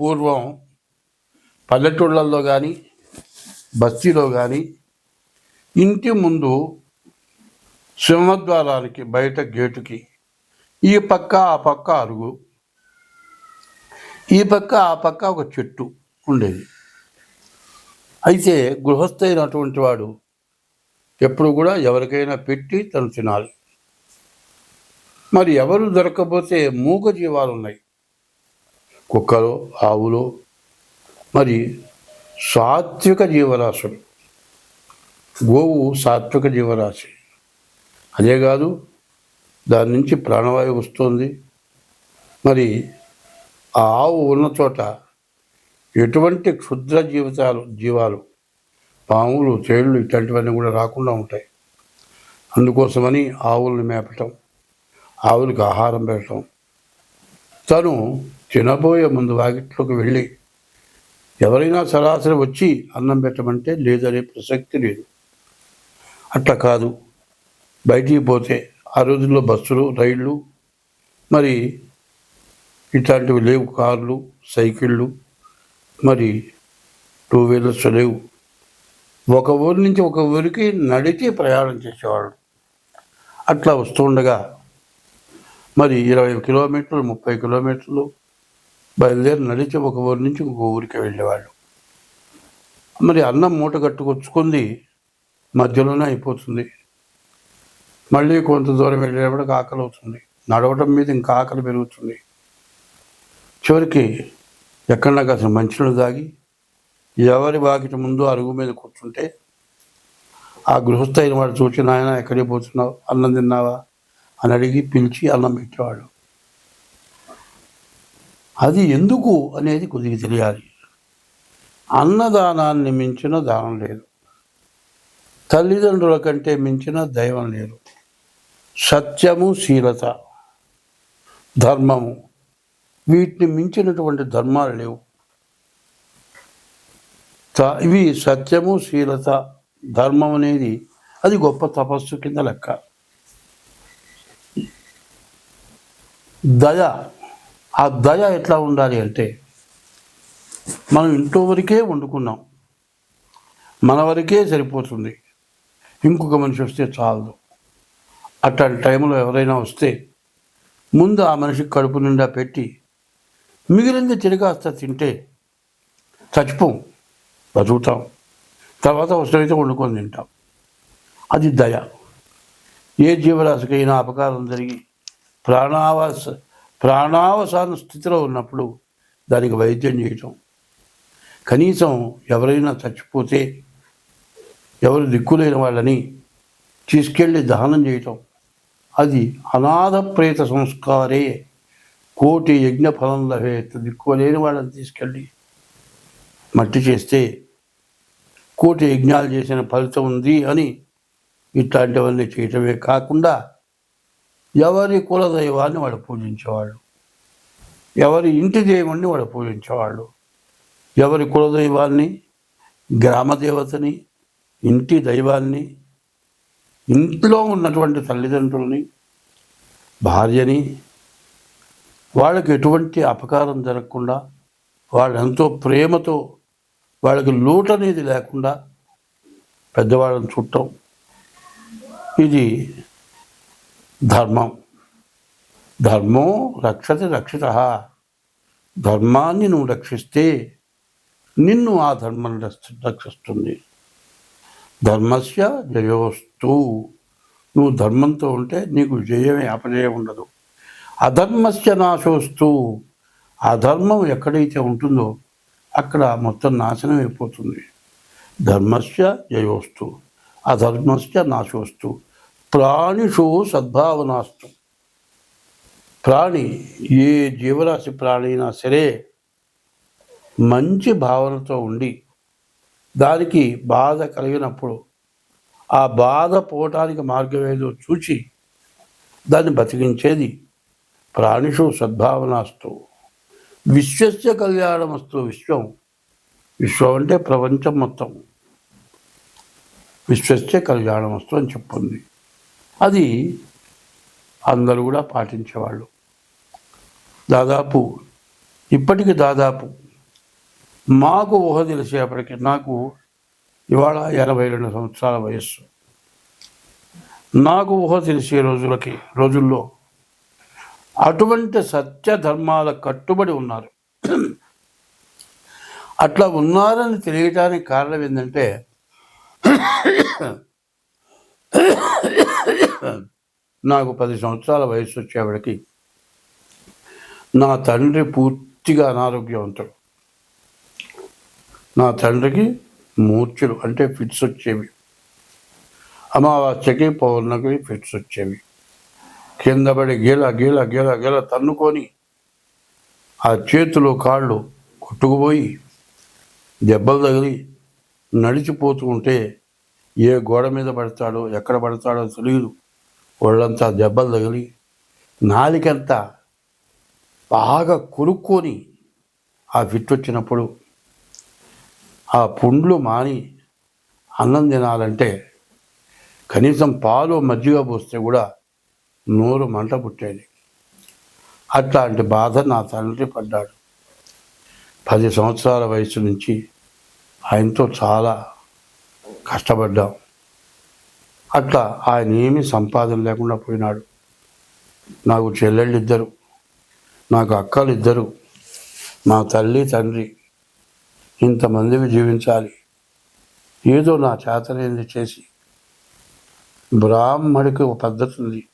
పూర్వం పల్లెటూళ్ళల్లో కానీ బస్తీలో కానీ ఇంటి ముందు సింహద్వారానికి బయట గేటుకి ఈ పక్క ఆ పక్క అరుగు ఈ పక్క ఆ పక్క ఒక చెట్టు ఉండేది. అయితే గృహస్థైనటువంటి వాడు ఎప్పుడు కూడా ఎవరికైనా పెట్టి తను తినాలి. మరి ఎవరు దొరకకపోతే మూగ జీవాలు ఉన్నాయి కుక్కలు ఆవులు మరి సాత్విక జీవరాశులు. గోవు సాత్విక జీవరాశి. అదే కాదు దాని నుంచి ప్రాణవాయువు వస్తుంది. మరి ఆ ఆవు ఉన్న చోట ఎటువంటి క్షుద్ర జీవితాలు జీవాలు పాములు తేళ్ళు ఇట్లాంటివన్నీ కూడా రాకుండా ఉంటాయి. అందుకోసమని ఆవులను మేపటం ఆవులకు ఆహారం పెట్టడం తను తినబోయే ముందు వాకిట్లోకి వెళ్ళి ఎవరైనా సరాసరి వచ్చి అన్నం పెట్టమంటే లేదనే ప్రసక్తి లేదు. అట్లా కాదు. బయటికి పోతే ఆ రోజుల్లో బస్సులు రైళ్ళు మరి ఇట్లాంటివి లేవు. కార్లు సైకిళ్ళు మరి టూ వీలర్స్ లేవు. ఒక ఊరి నుంచి ఒక ఊరికి నడిచి ప్రయాణం చేసేవాళ్ళు. అట్లా వస్తుండగా మరి ఇరవై కిలోమీటర్లు ముప్పై కిలోమీటర్లు బయలుదేరి నడిచి ఒక ఊరి నుంచి ఇంకో ఊరికి వెళ్ళేవాళ్ళు. మరి అన్నం మూట కట్టుకొచ్చుకుంది మధ్యలోనే అయిపోతుంది. మళ్ళీ కొంత దూరం వెళ్ళేటప్పటికి ఆకలి అవుతుంది. నడవటం మీద ఇంకా ఆకలి పెరుగుతుంది. చివరికి ఎక్కడన్నా కాసిన మంచినీళ్ళు తాగి ఎవరి వాకిటి ముందు అరుగు మీద కూర్చుంటే ఆ గృహస్థైన వాడు చూసి నాయన ఎక్కడికి పోతున్నావు? అన్నం తిన్నావా? అని అడిగి పిలిచి అన్నం పెట్టేవాడు అది ఎందుకు అనేది కొద్దిగా తెలియాలి. అన్నదానాన్ని మించిన దానం లేదు. తల్లిదండ్రుల కంటే మించిన దైవం లేదు. సత్యము శీలత ధర్మము వీటిని మించినటువంటి ధర్మాలు లేవు. త- ఇవి సత్యము శీలత ధర్మం అనేది అది గొప్ప తపస్సు కింద లెక్క. దయ ఆ దయ ఎట్లా ఉండాలి అంటే మనం ఇంట్లో వరకే వండుకున్నాం. మన వరకే సరిపోతుంది. ఇంకొక మనిషి వస్తే చాలదు. అట్లాంటి టైంలో ఎవరైనా వస్తే ముందు ఆ మనిషికి కడుపు నిండా పెట్టి మిగిలింది తిరిగాస్త తింటే చచ్చిపోం బతుకుతాం. తర్వాత అవసరమైతే వండుకొని తింటాం. అది దయ. ఏ జీవరాశికైనా అపకారం జరిగి ప్రాణావాస ప్రాణావసాన స్థితిలో ఉన్నప్పుడు దానికి వైద్యం చేయటం. కనీసం ఎవరైనా చచ్చిపోతే ఎవరు దిక్కులేని వాళ్ళని తీసుకెళ్ళి దహనం చేయటం. అది అనాథ ప్రేత సంస్కారే. కోటి యజ్ఞ ఫలం లభేత్ దిక్కులేని వాళ్ళని తీసుకెళ్ళి మట్టి చేస్తే కోటి యజ్ఞాలు చేసిన ఫలితం ఉంది అని ఇట్లాంటివన్నీ చేయటమే కాకుండా ఎవరి కులదైవాన్ని వాడు పూజించేవాళ్ళు ఎవరి ఇంటి దేవుణ్ణి వాడు పూజించేవాళ్ళు ఎవరి కులదైవాన్ని గ్రామదేవతని ఇంటి దైవాన్ని ఇంట్లో ఉన్నటువంటి తల్లిదండ్రులని భార్యని వాళ్ళకి ఎటువంటి అపకారం జరగకుండా వాళ్ళు ఎంతో ప్రేమతో వాళ్ళకి లోటు అనేది లేకుండా పెద్దవాళ్ళని చుట్టం ఇది ధర్మం ధర్మం రక్షతి రక్షిత ధర్మాన్ని నువ్వు రక్షిస్తే నిన్ను ఆ ధర్మం రక్షిస్తుంది ధర్మస్య జయోస్తు నువ్వు ధర్మంతో ఉంటే నీకు జయమే అపజయం ఉండదు। అధర్మస్య నాశోస్తు। అధర్మం ఎక్కడైతే ఉంటుందో అక్కడ మొత్తం నాశనం అయిపోతుంది। ధర్మస్య జయోస్తు అధర్మస్య నాశోస్తు। ప్రాణిషు సద్భావనాస్తు. ప్రాణి ఏ జీవరాశి ప్రాణి అయినా సరే మంచి భావనతో ఉండి దానికి బాధ కలిగినప్పుడు ఆ బాధ పోవటానికి మార్గం ఏదో చూచి దాన్ని బతికించేది ప్రాణిషు సద్భావనాస్తు. విశ్వస్య కళ్యాణమస్తు విశ్వం. విశ్వం అంటే ప్రపంచం మొత్తం. విశ్వస్య కళ్యాణమస్తు అని చెప్పింది. అది అందరూ కూడా పాటించేవాళ్ళు. దాదాపు ఇప్పటికి దాదాపు మాకు ఊహ తెలిసేపటికి నాకు ఇవాళ ఎనభై రెండు సంవత్సరాల వయస్సు. నాకు ఊహ తెలిసే రోజులకి రోజుల్లో అటువంటి సత్య ధర్మాల కట్టుబడి ఉన్నారు. అట్లా ఉన్నారని తెలియటానికి కారణం ఏంటంటే నాకు పది సంవత్సరాల వయసు వచ్చేవాడికి నా తండ్రి పూర్తిగా అనారోగ్యవంతుడు. నా తండ్రికి మూర్ఛలు అంటే ఫిట్స్ వచ్చేవి. అమావాస్యకి పౌర్ణమికి ఫిట్స్ వచ్చేవి. కింద పడి గీల గీల గీల గీల తన్నుకొని ఆ చేతులు కాళ్ళు కొట్టుకుపోయి దెబ్బలు తగిలి నడిచిపోతూ ఉంటే ఏ గోడ మీద పడతాడో ఎక్కడ పడతాడో తెలియదు ఒళ్ళంతా దెబ్బలు తగిలి నాలికంతా బాగా కొనుక్కొని ఆ ఫిట్ వచ్చినప్పుడు ఆ పుండ్లు మాని అన్నం తినాలంటే కనీసం పాలు మజ్జిగ పోస్తే కూడా నోరు మంట పుట్టేది. అట్లాంటి బాధ నా తండ్రి పడ్డాడు. పది సంవత్సరాల వయసు నుంచి ఆయనతో చాలా కష్టపడ్డాం. అట్లా ఆయన ఏమీ సంపాదన లేకుండా పోయినాడు. నాకు చెల్లెళ్ళు ఇద్దరు నాకు అక్కలు ఇద్దరు మా తల్లి తండ్రి ఇంతమందివి జీవించాలి. ఏదో నా చేతనేది చేసి. బ్రాహ్మడికి ఒక పద్ధతి ఉంది.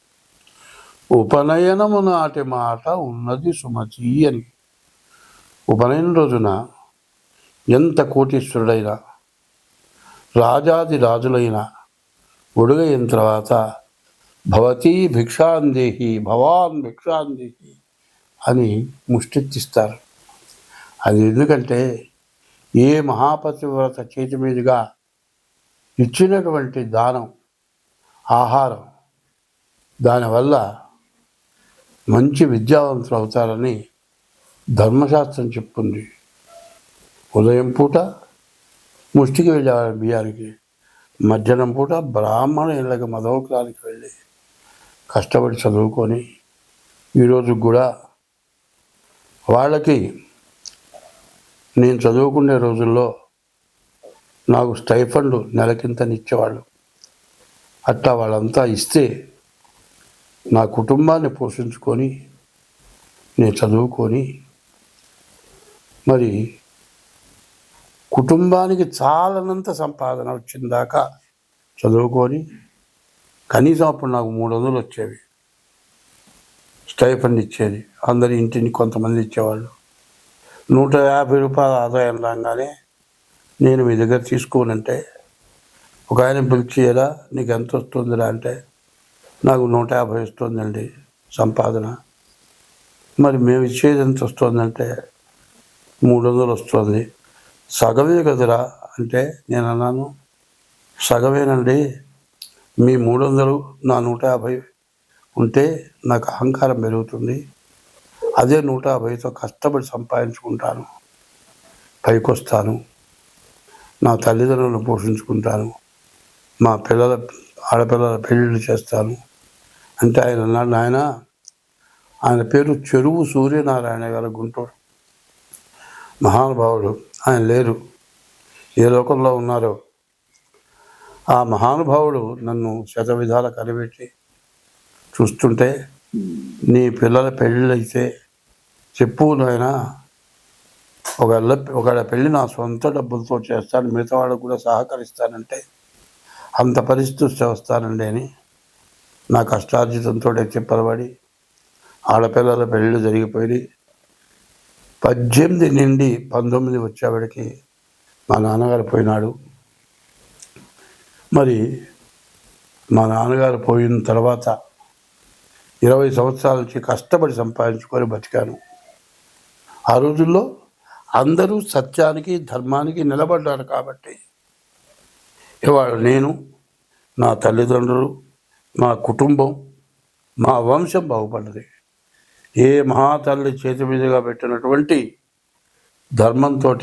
ఉపనయనము నాటి మాట ఉన్నది సుమతి అని. ఉపనయనం రోజున ఎంత కోటీశ్వరుడైనా రాజాది రాజులైన ఒడుగైన తర్వాత భవతీ భిక్షాందేహి భవాన్ భిక్షాందేహి అని ముష్టెత్తిస్తారు. అది ఎందుకంటే ఏ మహాపతివ్రత చేతి మీదుగా ఇచ్చినటువంటి దానం ఆహారం దానివల్ల మంచి విద్యావంతులు అవుతారని ధర్మశాస్త్రం చెప్తుంది. ఉదయం పూట ముష్టికి వెళ్ళేవారు బియ్యానికి. మధ్యాహ్నం పూట బ్రాహ్మణ ఇళ్ళకి మదవకానికి వెళ్ళి కష్టపడి చదువుకొని ఈరోజు కూడా వాళ్ళకి నేను చదువుకునే రోజుల్లో నాకు స్టైఫండ్ నెలకింతనిచ్చేవాళ్ళు. అట్లా వాళ్ళంతా ఇస్తే నా కుటుంబాన్ని పోషించుకొని నేను చదువుకొని మరి కుటుంబానికి చాలనంత సంపాదన వచ్చిందాకా చదువుకొని కనీసం అప్పుడు నాకు మూడు వందలు వచ్చేవి. స్టైఫండ్ ఇచ్చేది. అందరి ఇంటిని కొంతమంది ఇచ్చేవాళ్ళు. నూట యాభై రూపాయల ఆదాయం రాగానే నేను మీ దగ్గర తీసుకోనంటే ఒక ఆయన పిలిచియరా నీకు ఎంత వస్తుందిరా? అంటే నాకు నూట యాభై వస్తుందండి సంపాదన. మరి మేము ఇచ్చేది ఎంత వస్తుందంటే మూడు వందలు వస్తుంది. సగమే కదరా అంటే నేను అన్నాను సగమేనండి మీ మూడు వందలు నా నూట యాభై ఉంటే నాకు అహంకారం పెరుగుతుంది. అదే నూట యాభైతో కష్టపడి సంపాదించుకుంటాను. పైకొస్తాను. నా తల్లిదండ్రులను పోషించుకుంటాను. మా పిల్లల ఆడపిల్లల పెళ్ళిళ్ళు చేస్తాను. అంటే ఆయన అన్నాడు నాయన ఆయన పేరు చెరువు సూర్యనారాయణ గారు గుంటూరు. మహానుభావుడు. ఆయన లేరు. ఏ లోకంలో ఉన్నారో. ఆ మహానుభావుడు నన్ను శత విధాలు కనిపెట్టి చూస్తుంటే నీ పిల్లల పెళ్ళిళ్ళైతే చెప్పు నాయన. ఒకవేళ ఒకవేళ పెళ్ళి నా సొంత డబ్బులతో చేస్తాను మిగతా వాళ్ళకు కూడా సహకరిస్తానంటే అంత పరిస్థితి వస్తానండి అని నా కష్టార్జితంతో చెప్పబడి ఆడపిల్లల పెళ్ళిళ్ళు జరిగిపోయి పద్దెనిమిది నుండి పంతొమ్మిది వచ్చేవాడికి మా నాన్నగారు పోయినాడు. మరి మా నాన్నగారు పోయిన తర్వాత ఇరవై సంవత్సరాల నుంచి కష్టపడి సంపాదించుకొని బతికాను. ఆ రోజుల్లో అందరూ సత్యానికి ధర్మానికి నిలబడ్డారు కాబట్టి ఇవాళ నేను నా తల్లిదండ్రులు మా కుటుంబం మా వంశం బాగుపడ్డది. ఏ మహాతల్లి చేతి మీదుగా పెట్టినటువంటి ధర్మంతో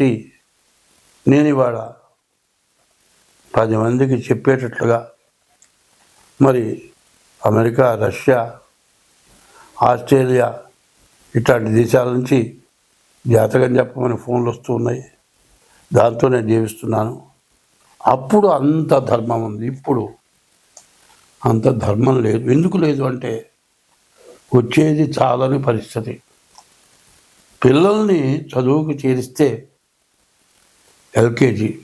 నేను ఇవాళ పది మందికి చెప్పేటట్లుగా మరి అమెరికా రష్యా ఆస్ట్రేలియా ఇట్లాంటి దేశాల నుంచి జాతకం చెప్పమని ఫోన్లు వస్తూ ఉన్నాయి. దాంతో నేను జీవిస్తున్నాను. అప్పుడు అంత ధర్మం ఉంది. ఇప్పుడు అంత ధర్మం లేదు. ఎందుకు లేదు అంటే వచ్చేది చాలని పరిస్థితి. పిల్లల్ని చదువుకు చేరిస్తే ఎల్కేజీ.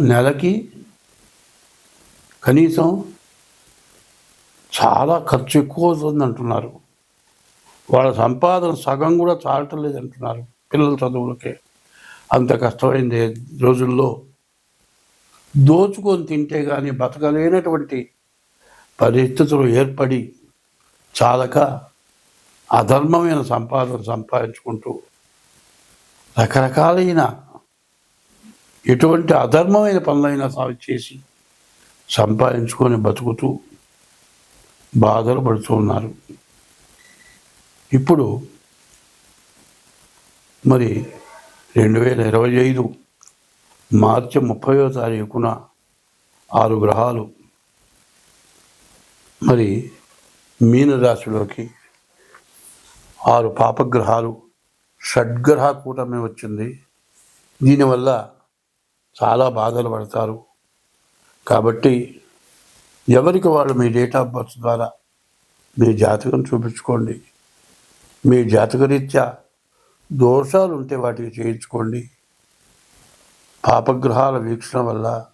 నెలకి కనీసం చాలా ఖర్చు ఎక్కువ అవుతుంది అంటున్నారు. వాళ్ళ సంపాదన సగం కూడా చాలటం లేదు అంటున్నారు పిల్లల చదువులకే. అంత కష్టమైంది రోజుల్లో. దోచుకొని తింటే కానీ బతకలేనటువంటి పరిస్థితులు ఏర్పడి చాలక అధర్మమైన సంపాదన సంపాదించుకుంటూ రకరకాలైన ఎటువంటి అధర్మమైన పనులైనా సాగు చేసి సంపాదించుకొని బతుకుతూ బాధలు పడుతూ ఉన్నారు. ఇప్పుడు మరి రెండు వేల ఇరవై ఐదు మార్చి ముప్పయో తారీఖున ఆరు గ్రహాలు మరి మీనరాశిలోకి ఆరు పాపగ్రహాలు షడ్గ్రహ కూటమి వచ్చింది. దీనివల్ల చాలా బాధలు పడతారు. కాబట్టి ఎవరికి వాళ్ళు మీ డేట్ ఆఫ్ బర్త్ ద్వారా మీ జాతకం చూపించుకోండి. మీ జాతకరీత్యా దోషాలు ఉంటే వాటికి చేయించుకోండి. పాపగ్రహాల వీక్షణ వల్ల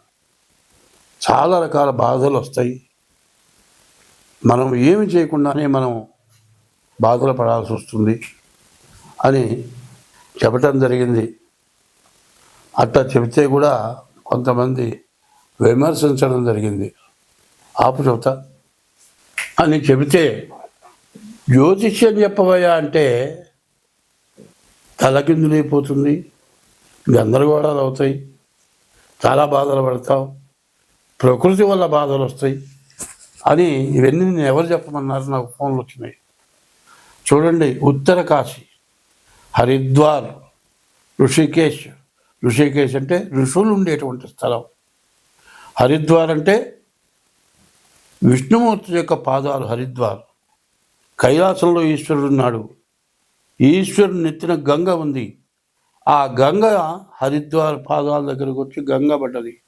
చాలా రకాల బాధలు వస్తాయి. మనం ఏమి చేయకుండానే మనం బాధలు పడాల్సి వస్తుంది అని చెప్పటం జరిగింది. అట్లా చెబితే కూడా కొంతమంది విమర్శించడం జరిగింది. ఆపు చెబుతా. అని చెబితే జ్యోతిష్యం చెప్పవయ్యా అంటే తలకిందులైపోతుంది గందరగోళాలు అవుతాయి చాలా బాధలు పడతావు ప్రకృతి వల్ల బాధలు వస్తాయి. అని ఇవన్నీ నేను ఎవరు చెప్పమన్నారు? నాకు ఫోన్లు వచ్చినాయి. చూడండి ఉత్తర కాశీ హరిద్వార్ ఋషికేశ్. ఋషికేశ్ అంటే ఋషులు ఉండేటువంటి స్థలం. హరిద్వార్ అంటే విష్ణుమూర్తి యొక్క పాదాలు హరిద్వార్. కైలాసంలో ఈశ్వరుడు ఉన్నాడు. ఈశ్వరుడు నెత్తిన గంగ ఉంది. ఆ గంగ హరిద్వార్ పాదాల దగ్గరకు వచ్చి గంగ పడ్డది.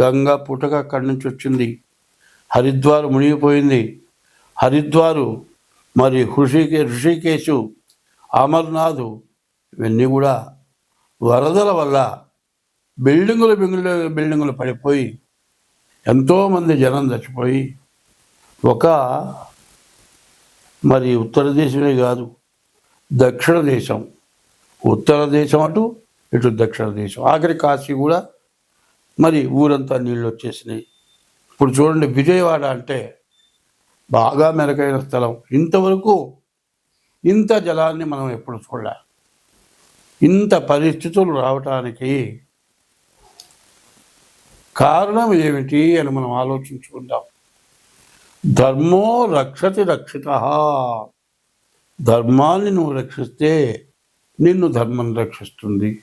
గంగ పుటక అక్కడి నుంచి వచ్చింది. హరిద్వార్ మునిగిపోయింది. హరిద్వారు మరి హృషికే ఋషికేశు అమర్నాథ్ ఇవన్నీ కూడా వరదల వల్ల బిల్డింగులు బిల్డింగులు బిల్డింగులు పడిపోయి ఎంతోమంది జనం చచ్చిపోయి ఒక మరి ఉత్తర దేశమే కాదు దక్షిణ దేశం. ఉత్తర దేశం అటు ఇటు దక్షిణ దేశం. ఆఖరి కాశీ కూడా మరి ఊరంతా నీళ్ళు వచ్చేసినాయి. ఇప్పుడు చూడండి విజయవాడ అంటే బాగా మెరుగైన స్థలం. ఇంతవరకు ఇంత జలాన్ని మనం ఎప్పుడు చూడలే. ఇంత పరిస్థితులు రావటానికి కారణం ఏమిటి అని మనం ఆలోచించుకుందాం. ధర్మో రక్షతి రక్షిత. ధర్మాన్ని నువ్వు రక్షిస్తే నిన్ను ధర్మం రక్షిస్తుంది.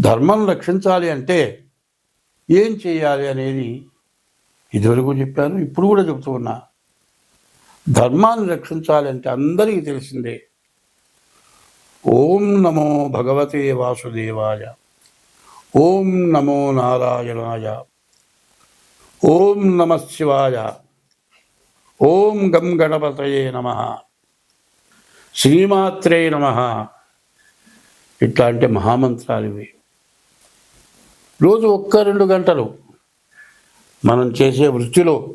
ధర్మం రక్షించాలి అంటే ఏం చేయాలి అనేది ఇదివరకు చెప్పాను ఇప్పుడు కూడా చెబుతూ ఉన్నా. ధర్మాన్ని రక్షించాలంటే అందరికీ తెలిసిందే. ఓం నమో భగవతే వాసుదేవాయ ఓం నమో నారాయణాయ ఓం నమ శివాయ ఓం గం గణపతయే నమ శ్రీమాత్రే నమ. ఇట్లాంటి మహామంత్రాలు ఇవి. రోజు ఒక్క రెండు గంటలు. మనం చేసే వృత్తిలో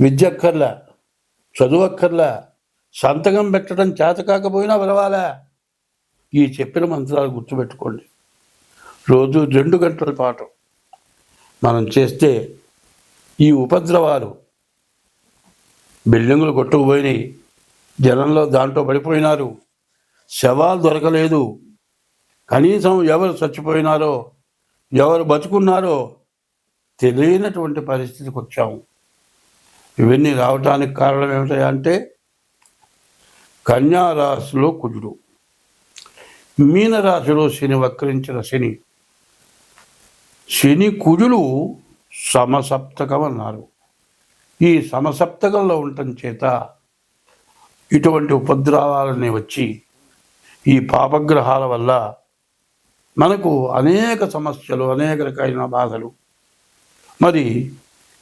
విద్యక్కర్లా చదువక్కర్లా సంతకం పెట్టడం చేత కాకపోయినా విలవాలా ఈ చెప్పిన మంత్రాలు గుర్తుపెట్టుకోండి. రోజు రెండు గంటల పాటు మనం చేస్తే ఈ ఉపద్రవాలు బిల్డింగులు కొట్టుకుపోయినాయి జనంలో దాంట్లో పడిపోయినారు శవాలు దొరకలేదు. కనీసం ఎవరు చచ్చిపోయినారో ఎవరు బతుకున్నారో తెలియనటువంటి పరిస్థితికి వచ్చాము. ఇవన్నీ రావటానికి కారణం ఏమిటంటే కన్యారాశిలో కుజుడు. మీనరాశిలో శని వక్రించిన శని. శని కుజులు సమసప్తకం అన్నారు. ఈ సమసప్తకంలో ఉండటం చేత ఇటువంటి ఉపద్రవాలన్నీ వచ్చి ఈ పాపగ్రహాల వల్ల మనకు అనేక సమస్యలు అనేక రకమైన బాధలు మరి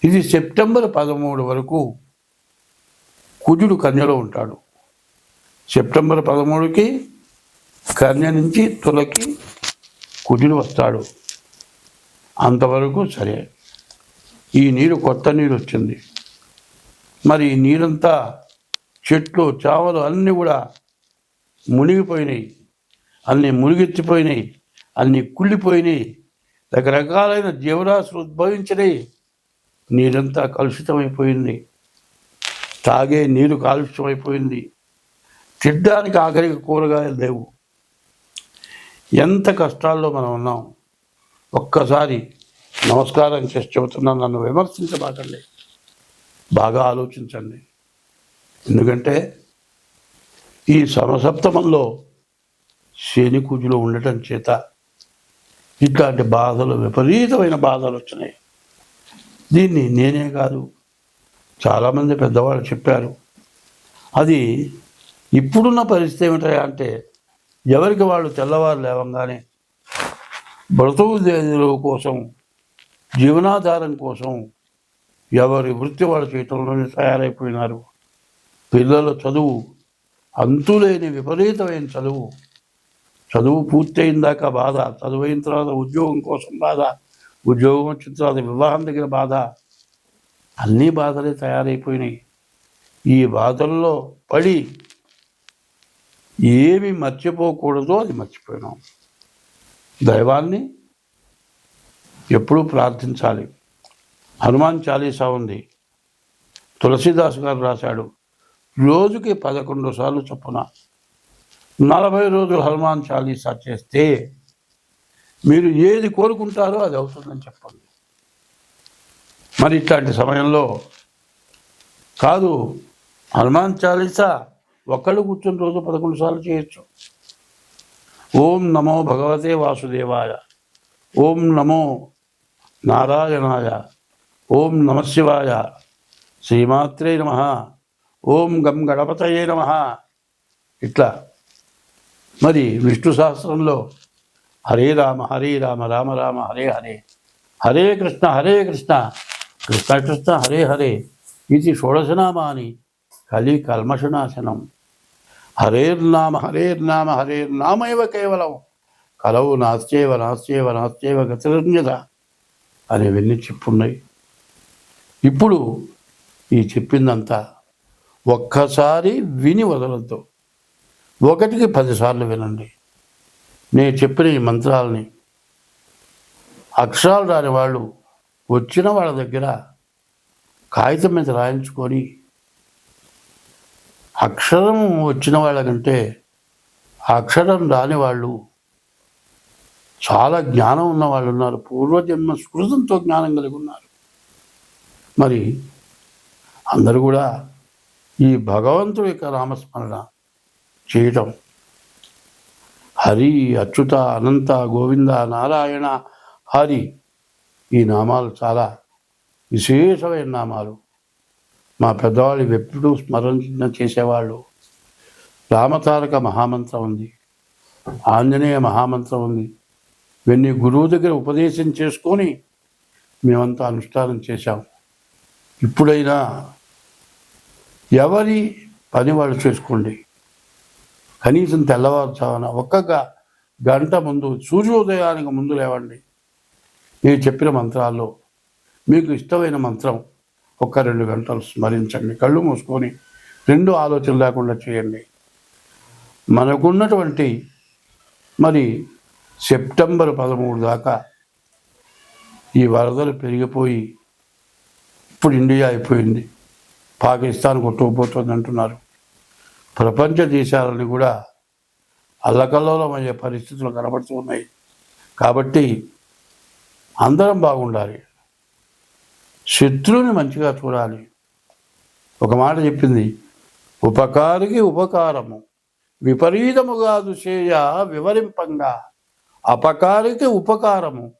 ఇది సెప్టెంబర్ పదమూడు వరకు కుజుడు కన్యలో ఉంటాడు. సెప్టెంబర్ పదమూడుకి కన్య నుంచి తులకి కుజుడు వస్తాడు. అంతవరకు సరే. ఈ నీరు కొత్త నీరు వచ్చింది. మరి ఈ నీరంతా చెట్లు చావలు అన్నీ కూడా మునిగిపోయినాయి. అన్నీ మునిగెత్తిపోయినాయి. అన్నీ కుళ్ళిపోయినాయి. రకరకాలైన జీవరాశులు ఉద్భవించినాయి నీరంతా కలుషితమైపోయింది. తాగే నీరు కాలుష్యమైపోయింది. తినడానికి ఆఖరికి కూరగాయలు లేవు. ఎంత కష్టాల్లో మనం ఉన్నాం. ఒక్కసారి నమస్కారం చేసి చెబుతున్నాను నన్ను విమర్శించబాకండి. బాగా ఆలోచించండి. ఎందుకంటే ఈ సమసప్తమంలో శని కూజులో ఉండటం చేత ఇట్లాంటి బాధలు విపరీతమైన బాధలు వచ్చినాయి. దీన్ని నేనే కాదు. చాలామంది పెద్దవాళ్ళు చెప్పారు. అది ఇప్పుడున్న పరిస్థితి ఏమిటా అంటే ఎవరికి వాళ్ళు తెల్లవారు లేవంగానే బ్రతుకు కోసం జీవనాధారం కోసం ఎవరి వృత్తి వాళ్ళు చేయటంలోనే తయారైపోయినారు. పిల్లల చదువు అంతులేని విపరీతమైన చదువు. చదువు పూర్తయిన దాకా బాధ చదువైన తర్వాత ఉద్యోగం కోసం బాధ ఉద్యోగం వచ్చిన తర్వాత వివాహం దగ్గర బాధ అన్ని బాధలే తయారైపోయినాయి. ఈ బాధల్లో పడి ఏమి మర్చిపోకూడదో అది మర్చిపోయినాం. దైవాన్ని ఎప్పుడూ ప్రార్థించాలి. హనుమాన్ చాలీసా ఉంది. తులసీదాస్ గారు రాశాడు రోజుకి పదకొండు సార్లు చొప్పున నలభై రోజులు హనుమాన్ చాలీసా చేస్తే మీరు ఏది కోరుకుంటారో అది అవుతుందని చెప్పండి. మరి ఇట్లాంటి సమయంలో కాదు హనుమాన్ చాలీసా ఒక్కళ్ళు కూర్చొని రోజు పదకొండు సార్లు చేయొచ్చు. ఓం నమో భగవతే వాసుదేవాయ ఓం నమో నారాయణాయ ఓం నమ శివాయ శ్రీమాత్రే నమ ఓం గం గణపతయే నమ ఇట్లా. మరి విష్ణు సహస్రంలో హరే రామ హరే రామ రామ రామ హరే హరే. హరే కృష్ణ హరే కృష్ణ. కృష్ణ కృష్ణ హరే హరే. ఇది షోడశనామాని కలి కల్మషనాశనం. హరేర్నామ హరేర్నామ హరేర్నామైవ కేవలం. కలవు నాశ్చేవ నాశ్చేవ నాశ్చేవ గతిరంజద అనేవన్నీ చెప్పున్నాయి. ఇప్పుడు ఈ చెప్పిందంతా ఒక్కసారి విని వదలంతో. ఒకటికి పదిసార్లు వినండి. నేను చెప్పిన ఈ మంత్రాలని అక్షరాలు రాని వాళ్ళు వచ్చిన వాళ్ళ దగ్గర కాగితం మీద రాయించుకొని అక్షరం వచ్చిన వాళ్ళకంటే అక్షరం రాని వాళ్ళు చాలా జ్ఞానం ఉన్న వాళ్ళు ఉన్నారు. పూర్వజన్మ స్మృతంతో జ్ఞానం కలిగి ఉన్నారు. మరి అందరూ కూడా ఈ భగవంతుడి యొక్క నామస్మరణ చేయటం. హరి అచ్యుత అనంత గోవింద నారాయణ హరి ఈ నామాలు చాలా విశేషమైన నామాలు. మా పెద్దవాళ్ళు ఎప్పుడూ స్మరణ చేసేవాళ్ళు. రామతారక మహామంత్రం ఉంది. ఆంజనేయ మహామంత్రం ఉంది. ఇవన్నీ గురువు దగ్గర ఉపదేశం చేసుకొని మేమంతా అనుష్ఠానం చేశాం. ఇప్పుడైనా ఎవరి పని వాళ్ళు చేసుకోండి. కనీసం తెల్లవారుజామున ఒక్క గంట ముందు సూర్యోదయానికి ముందు లేవండి. నేను చెప్పిన మంత్రాల్లో మీకు ఇష్టమైన మంత్రం ఒక్క రెండు గంటలు స్మరించండి. కళ్ళు మూసుకొని రెండు ఆలోచన లేకుండా చేయండి. మనకున్నటువంటి మరి సెప్టెంబర్ పదమూడు దాకా ఈ వరదలు పెరిగిపోయి ఇప్పుడు ఇండియా అయిపోయింది. పాకిస్తాన్ కొట్టుకుపోతుంది అంటున్నారు ప్రపంచ దేశాలని కూడా అల్లకల్లోలమయ్యే పరిస్థితులు కనబడుతూ ఉన్నాయి కాబట్టి అందరం బాగుండాలి. శత్రువుని మంచిగా చూడాలి. ఒక మాట చెప్పింది ఉపకారికి ఉపకారము విపరీతముగా దుషేయ వివరింపంగా అపకారికి ఉపకారము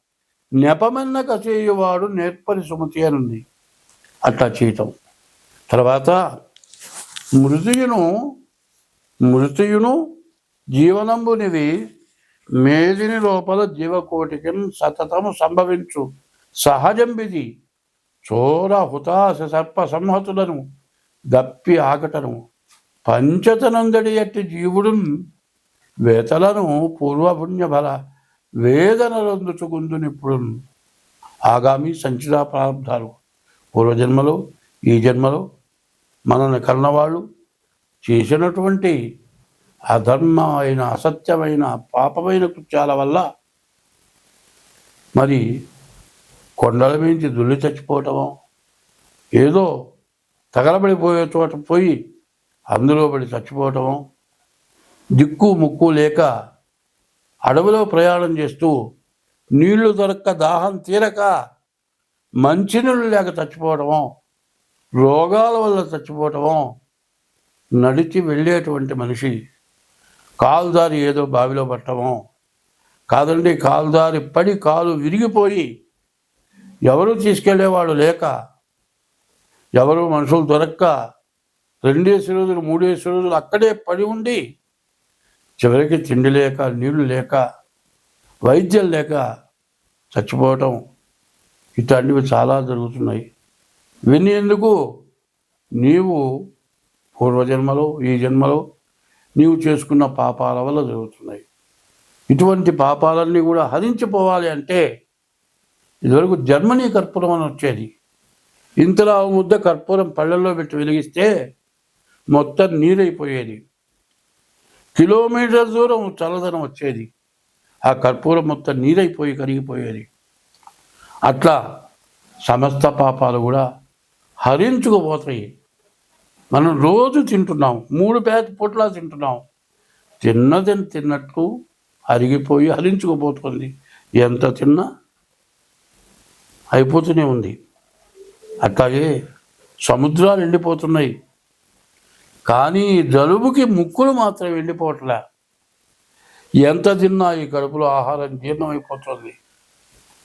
నెపమన్నక చేయువాడు నేర్పరి సుమతి అనుంది. అట్లా చేయటం. తర్వాత మృదుయును మృతియును జీవనంబునివి మేదిని లోపల జీవకోటికి సతతము సంభవించు. సహజంబిది. చోర హుతాశ సర్ప సంహతులను దప్పి ఆకటను పంచతనందడి ఎట్టి జీవుడు వేతలను పూర్వపుణ్య బల వేదన ఆగామి సంచిత ప్రారంధాలు పూర్వజన్మలో ఈ జన్మలో మనల్ని కన్నవాళ్ళు చేసినటువంటి అధర్మమైన అసత్యమైన పాపమైన కృత్యాల వల్ల మరి కొండల మించి దుల్లి చచ్చిపోవటమో ఏదో తగలబడిపోయే చోట పోయి అందులో పడి చచ్చిపోవటమో దిక్కు ముక్కు లేక అడవిలో ప్రయాణం చేస్తూ నీళ్ళు దొరక్క దాహం తీరక మంచినీళ్ళు లేక చచ్చిపోవటమో రోగాల వల్ల చచ్చిపోవటమో నడిచి వెళ్ళేటువంటి మనిషి కాలుదారి ఏదో బావిలో పట్టమో. కాదండి కాలుదారి పడి కాలు విరిగిపోయి ఎవరు తీసుకెళ్ళేవాడు లేక ఎవరు మనుషులు దొరక్క రెండేసి రోజులు మూడేసి రోజులు అక్కడే పడి ఉండి చివరికి తిండి లేక నీళ్ళు లేక వైద్యం లేక చచ్చిపోవటం ఇట్లాంటివి చాలా జరుగుతున్నాయి. విని ఎందుకు నీవు పూర్వజన్మలో ఈ జన్మలో నీవు చేసుకున్న పాపాల వల్ల జరుగుతున్నాయి. ఇటువంటి పాపాలన్నీ కూడా హరించిపోవాలి అంటే ఇదివరకు జర్మనీ కర్పూరం అని వచ్చేది. ఇంతలా ముద్ద కర్పూరం పళ్ళల్లో పెట్టి వెలిగిస్తే మొత్తం నీరైపోయేది. కిలోమీటర్ దూరం చల్లదనం వచ్చేది. ఆ కర్పూరం మొత్తం నీరైపోయి కరిగిపోయేది. అట్లా సమస్త పాపాలు కూడా హరించుకుపోతాయి. మనం రోజు తింటున్నాం. మూడు పేద పూట్లా తింటున్నాం. తిన్నది తిన్నట్టు అరిగిపోయి హరించుకుపోతుంది ఎంత తిన్నా అయిపోతూనే ఉంది. అట్లాగే సముద్రాలు ఎండిపోతున్నాయి. కానీ జలుబుకి ముక్కులు మాత్రం ఎండిపోవట్లే. ఎంత తిన్నా ఈ కడుపులో ఆహారం జీర్ణమైపోతుంది.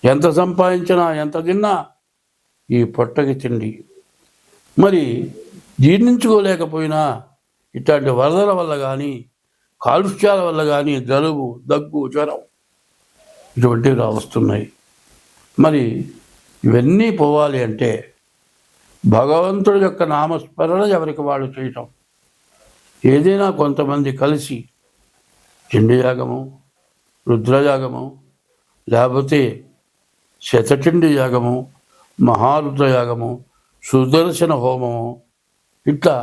ఎంత సంపాదించినా ఎంత తిన్నా ఈ పొట్టకి తిండి. మరి జీర్ణించుకోలేకపోయినా ఇట్లాంటి వరదల వల్ల కానీ కాలుష్యాల వల్ల కానీ జలుబు దగ్గు జ్వరం ఇటువంటివి రావస్తున్నాయి మరి ఇవన్నీ పోవాలి అంటే భగవంతుడి యొక్క నామస్మరణ ఎవరికి వాళ్ళు చేయటం? ఏదైనా కొంతమంది కలిసి చండీయాగము రుద్రయాగము లేకపోతే శతచండి యాగము మహారుద్రయాగము సుదర్శన హోమము ఇట్లా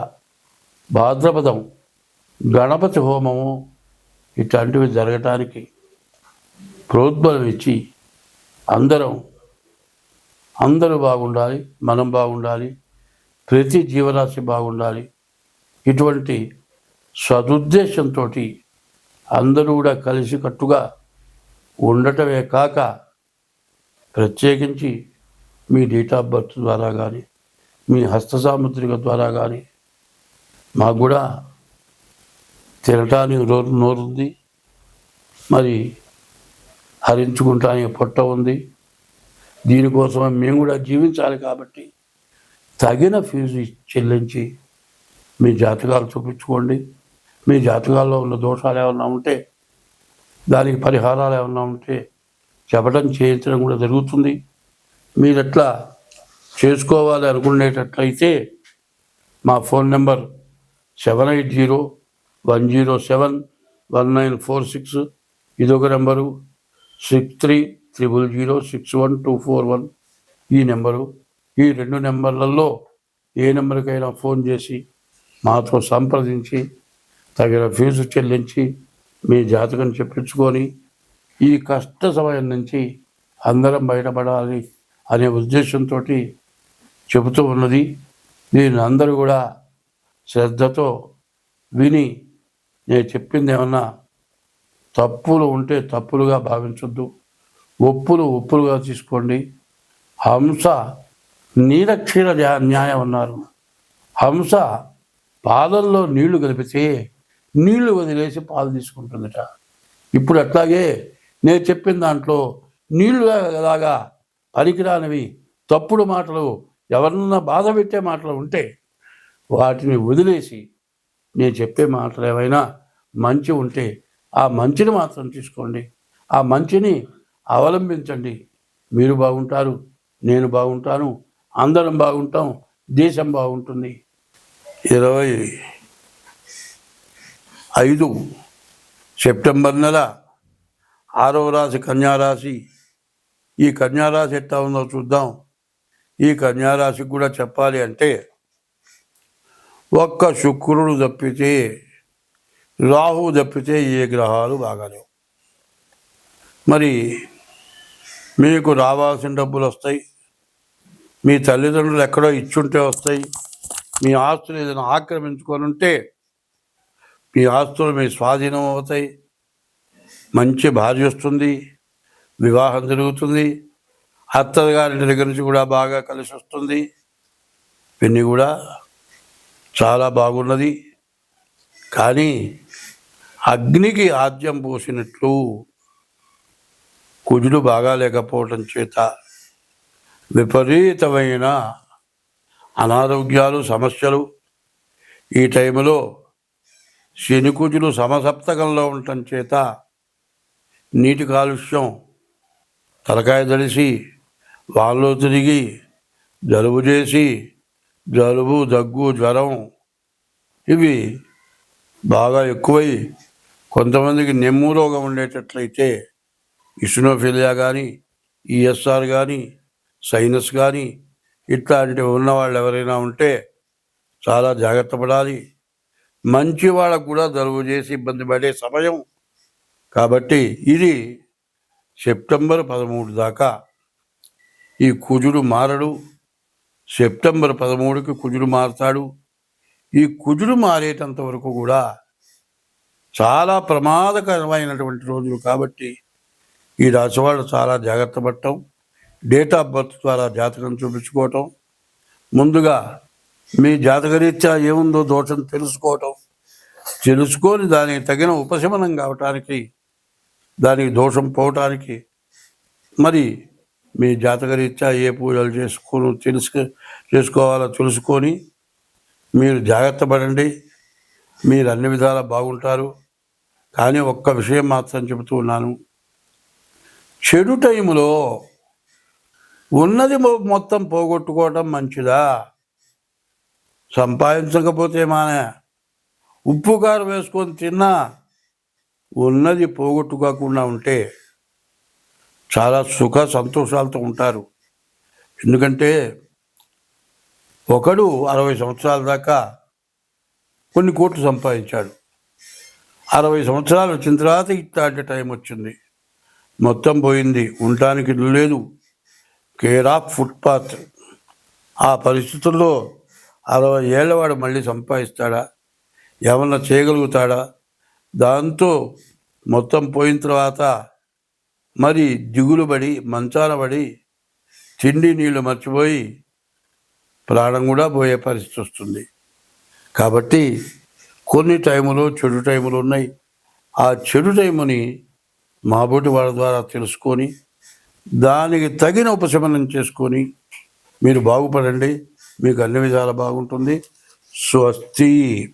భాద్రపదం గణపతి హోమము ఇట్లాంటివి జరగటానికి ప్రోద్బలం ఇచ్చి అందరం అందరూ బాగుండాలి మనం బాగుండాలి ప్రతి జీవరాశి బాగుండాలి ఇటువంటి సదుద్దేశంతో అందరూ కూడా కలిసికట్టుగా ఉండటమే కాక ప్రత్యేకించి మీ డేట్ ఆఫ్ బర్త్ ద్వారా కానీ మీ హస్త సాముద్రిక ద్వారా కానీ మాకు కూడా తినటానికి నోరు నోరుంది. మరి హరించుకుంటానికి పొట్ట ఉంది. దీనికోసం మేము కూడా జీవించాలి కాబట్టి తగిన ఫీజు చెల్లించి మీ జాతకాలు చూపించుకోండి. మీ జాతకాల్లో ఉన్న దోషాలు ఏమన్నా ఉంటే దానికి పరిహారాలు ఏమన్నా ఉంటే చెప్పడం చేయించడం కూడా జరుగుతుంది. మీరు ఎట్లా చేసుకోవాలి అనుకునేటట్లయితే మా phone number seven eight zero one zero seven one nine four six ఇదొక number. Six three triple zero six one two four one ఈ నెంబరు. ఈ రెండు నెంబర్లలో ఏ నెంబర్కైనా ఫోన్ చేసి మాతో సంప్రదించి తగిన ఫీజు చెల్లించి మీ జాతకం చెప్పించుకొని ఈ కష్ట సమయం నుంచి అందరం బయటపడాలి అనే ఉద్దేశంతో చెబుతూ ఉన్నది. దీన్ని అందరూ కూడా శ్రద్ధతో విని నేను చెప్పింది ఏమన్నా తప్పులు ఉంటే తప్పులుగా భావించొద్దు. ఒప్పులు ఒప్పులుగా తీసుకోండి. హంస నీలక్షీర న్యాయం అన్నారు. హంస పాలల్లో నీళ్ళు కలిపితే నీళ్ళు వదిలేసి పాలు తీసుకుంటుందట. ఇప్పుడు అట్లాగే నేను చెప్పిన దాంట్లో నీళ్ళు లాగా పనికిరానివి తప్పుడు మాటలు ఎవరన్నా బాధ పెట్టే మాటలు ఉంటే వాటిని వదిలేసి నేను చెప్పే మాటలు ఏమైనా మంచి ఉంటే ఆ మంచిని మాత్రం తీసుకోండి. ఆ మంచిని అవలంబించండి. మీరు బాగుంటారు నేను బాగుంటాను అందరం బాగుంటాం దేశం బాగుంటుంది. ఇరవై ఐదు సెప్టెంబర్ నెల ఆరవ రాశి కన్యారాశి ఈ కన్యారాశి ఎట్లా ఉందో చూద్దాం. ఈ కన్యారాశికి కూడా చెప్పాలి అంటే ఒక్క శుక్రుడు తప్పితే రాహు తప్పితే ఏ గ్రహాలు బాగాలేవు. మరి మీకు రావాల్సిన డబ్బులు వస్తాయి మీ తల్లిదండ్రులు ఎక్కడో ఇచ్చుంటే వస్తాయి మీ ఆస్తులు ఏదైనా ఆక్రమించుకొని ఉంటే మీ ఆస్తులు మీ స్వాధీనం అవుతాయి మంచి భార్య వస్తుంది వివాహం జరుగుతుంది అత్తగారి దగ్గర నుంచి కూడా బాగా కలిసి వస్తుంది. పిన్ని కూడా చాలా బాగున్నది. కానీ అగ్నికి ఆద్యం పోసినట్లు కుజుడు బాగా లేకపోవటం చేత విపరీతమైన అనారోగ్యాలు సమస్యలు ఈ టైంలో శని కుజులు సమసప్తకంలో ఉండటం చేత నీటి కాలుష్యం తలకాయ తడిసి వాళ్ళలో తిరిగి జలుబు చేసి జలుబు దగ్గు జ్వరం ఇవి బాగా ఎక్కువై కొంతమందికి నెమ్ము రోగం ఉండేటట్లయితే ఇస్నోఫిలియా కానీ ఈఎస్ఆర్ కానీ సైనస్ కానీ ఇట్లాంటివి ఉన్నవాళ్ళు ఎవరైనా ఉంటే చాలా జాగ్రత్త పడాలి. మంచి వాళ్ళకు కూడా జలుబు చేసి ఇబ్బంది పడే సమయం. కాబట్టి ఇది సెప్టెంబర్ పదమూడు దాకా ఈ కుజుడు మారడు. సెప్టెంబర్ పదమూడుకి కుజుడు మారుతాడు. ఈ కుజుడు మారేటంత వరకు కూడా చాలా ప్రమాదకరమైనటువంటి రోజులు కాబట్టి ఈ రాశి వాళ్ళు చాలా జాగ్రత్త పడటం డేట్ ఆఫ్ బర్త్ ద్వారా జాతకం చూపించుకోవటం ముందుగా మీ జాతకరీత్యా ఏముందో దోషం తెలుసుకోవటం తెలుసుకొని దానికి తగిన ఉపశమనం కావటానికి దానికి దోషం పోవటానికి మరి మీ జాతకరీత్యా ఏ పూజలు చేసుకోను తెలుసు చేసుకోవాలో తెలుసుకొని మీరు జాగ్రత్త పడండి. మీరు అన్ని విధాలా బాగుంటారు. కానీ ఒక్క విషయం మాత్రం చెబుతూ ఉన్నాను. చెడు టైములో ఉన్నది మొత్తం పోగొట్టుకోవటం మంచిదా? సంపాదించకపోతే మానే ఉప్పు కారం వేసుకొని తిన్నా ఉన్నది పోగొట్టుకోకుండా ఉంటే చాలా సుఖ సంతోషాలతో ఉంటారు. ఎందుకంటే ఒకడు అరవై సంవత్సరాల దాకా కొన్ని కోట్లు సంపాదించాడు. అరవై సంవత్సరాలు వచ్చిన తర్వాత ఇట్లాంటి టైం వచ్చింది. మొత్తం పోయింది. ఉండటానికి ఇల్లు లేదు. Care of footpath. ఆ పరిస్థితుల్లో అరవై ఏళ్ళవాడు మళ్ళీ సంపాదిస్తాడా? ఏమన్నా చేయగలుగుతాడా? దాంతో మొత్తం పోయిన తర్వాత మరి దిగులుబడి మంచాలబడి తిండి నీళ్ళు మర్చిపోయి ప్రాణం కూడా పోయే పరిస్థితి వస్తుంది. కాబట్టి కొన్ని టైములో చెడు టైములు ఉన్నాయి. ఆ చెడు టైముని మాబోటి వాళ్ళ ద్వారా తెలుసుకొని దానికి తగిన ఉపశమనం చేసుకొని మీరు బాగుపడండి. మీకు అన్ని విధాలు బాగుంటుంది. స్వస్తి.